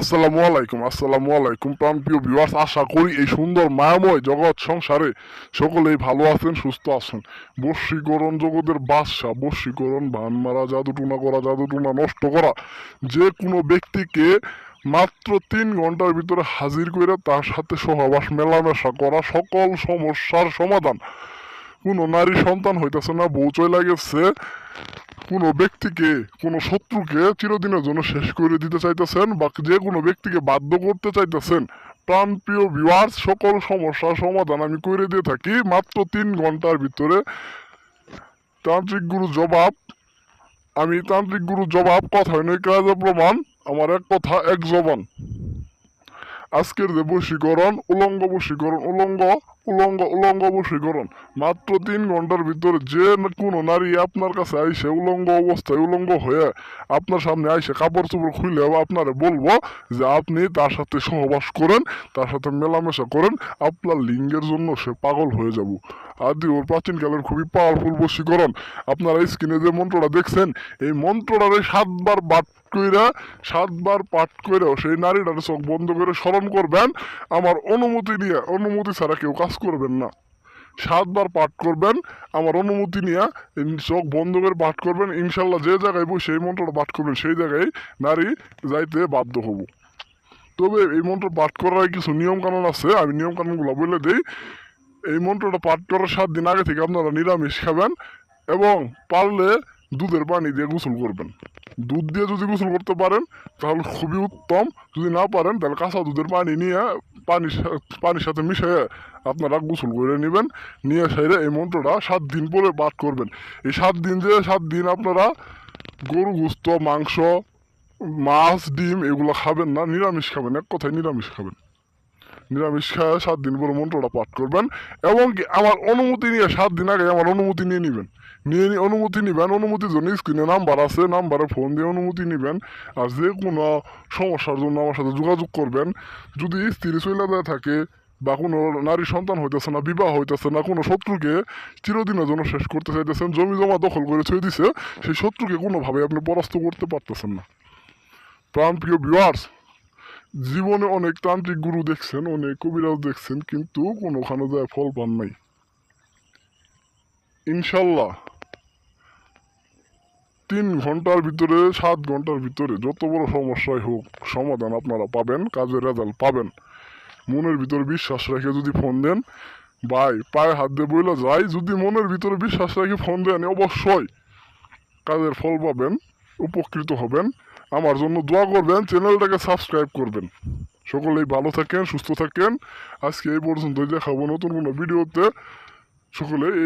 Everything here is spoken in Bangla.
আসসালামু আলাইকুম আসসালামু আলাইকুম, প্রাণপ্রিয় ভিউয়ার্স আশা করি এই সুন্দর মায়াময় জগৎ সংসারে সকলেই ভালো আছেন, সুস্থ আছেন। বশীকরণ জগতের বাদশা বশীকরণ ভান মারা, জাদুটুনা করা, জাদুটুনা নষ্ট করা, যে কোনো ব্যক্তিকে মাত্র তিন ঘণ্টার ভিতরে হাজির করে তার সাথে সহবাস, মেলামেশা করা, সকল সমস্যার সমাধান। কোনো নারী সন্তান হইতেছে না, বউ চলে গেছে কোনো ব্যক্তিকে, কোনো শত্রুকে চিরদিনের জন্য শেষ করে দিতে চাইতেছেন বা যে কোনো ব্যক্তিকে বাধ্য করতে চাইতেছেন। প্রাণপ্রিয় ভিউয়ার্স সকল সমস্যার সমাধান আমি করে দিয়ে থাকি। মাত্র তিন ঘণ্টার ভিতরে তান্ত্রিক গুরু জবাব, আমি তান্ত্রিক গুরু জবাব, কথায় নয়, কাজে প্রমাণ, আমার এক কথা, এক জবান। আজকের যে বশীকরণ, উলঙ্গ বশীকরণ, উলঙ্গ উলঙ্গ উলঙ্গ বশীকরণ মাত্র তিন ঘণ্টার ভিতরে যে কোনো নারী আপনার কাছে আইসে উলঙ্গ অবস্থায় উলঙ্গ হয়ে আপনার সামনে আইসে কাপড় চোপড় খুলে আপনারে বলব যে আপনি তার সাথে সহবাস করেন, তার সাথে মেলামেশা করেন, আপনার লিঙ্গের জন্য সে পাগল হয়ে যাব। আদি ওর প্রাচীনকালের খুবই পাওয়ারফুল বশীকরণ আপনারা স্ক্রিনে যে মন্ত্রটা দেখছেন, এই মন্ত্রটারে সাতবার বাট কইরা, সাতবার পাঠ কইরাও সেই নারীটার চোখ বন্ধ করে স্মরণ করবেন। আমার অনুমতি নিয়ে, অনুমতি ছাড়া কেউ কাজ করবেন না। সাতবার পাঠ করবেন, আমার অনুমতি নিয়ে চোখ বন্ধ করে পাঠ করবেন। ইনশাল্লাহ যে জায়গায় বসে এই মন্ত্রটা পাঠ করবেন, সেই জায়গায় নারী যাইতে বাধ্য হব। তবে এই মন্ত্র পাঠ করার কিছু নিয়ম কানুন আছে, আমি নিয়ম কানুনগুলো বলে দিই। এই মন্ত্রটা পাঠ করার সাত দিন আগে থেকে আপনারা নিরামিষ খাবেন এবং পারলে দুধের পানি দিয়ে গোসল করবেন। দুধ দিয়ে যদি গোসল করতে পারেন, তাহলে খুবই উত্তম। যদি না পারেন, তাহলে কাঁচা দুধের পানি নিয়ে পানির পানির সাথে মিশিয়ে আপনারা গোসল করে নেবেন। নিয়ে সেরে এই মন্ত্রটা সাত দিন পরে পাঠ করবেন। এই সাত দিন যে সাত দিন আপনারা গরু গুস্ত, মাংস, মাছ, ডিম, এগুলো খাবেন না, নিরামিষ খাবেন, এক কথায় নিরামিষ খাবেন। নিরামিষ খায় সাত দিন পরে মন্ত্রটা পাঠ করবেন এবং আমার অনুমতি নিয়ে সাত দিন আগে আমার অনুমতি নিয়ে নেবেন। নিয়ে অনুমতি নেবেন অনুমতির জন্য স্ক্রিনে নাম্বার আছে, নাম্বারে ফোন দিয়ে অনুমতি নেবেন আর যে কোনো সমস্যার জন্য আমার সাথে যোগাযোগ করবেন। যদি স্ত্রী চলে থাকে বা কোনো নারী সন্তান হইতেছে না, বিবাহ হইতেছে না, কোনো শত্রুকে চিরদিনের জন্য শেষ করতে চাইতেছেন, জমি জমা দখল করে ছুঁয়ে দিছে, সেই শত্রুকে কোনোভাবে আপনি পরাস্ত করতে পারতেছেন না। প্রাণপ্রিয় ভিউয়ার্স জীবনে অনেক তান্ত্রিক গুরু দেখছেন, অনেক কবিরাজ দেখছেন, কিন্তু কোনোখানে যায় ফল পান নাই। ইনশাল্লাহ, তিন ঘণ্টার ভিতরে, সাত ঘণ্টার ভিতরে যত বড় সমস্যাই হোক, সমাধান আপনারা পাবেন, কাজের রেজাল্ট পাবেন। মনের ভিতরে বিশ্বাস রেখে যদি ফোন দেন, ভাই, পায়ে হাত দিয়ে বইলে যাই, যদি মনের ভিতরে বিশ্বাস রেখে ফোন দেন, অবশ্যই কাজের ফল পাবেন, উপকৃত হবেন। আমার জন্য দোয়া করবেন চ্যানেলটাকে সাবস্ক্রাইব করবেন। সকলেই ভালো থাকেন, সুস্থ থাকেন। আজকে এই পর্যন্তই দেখাবো নতুন কোনো ভিডিওতে সকলে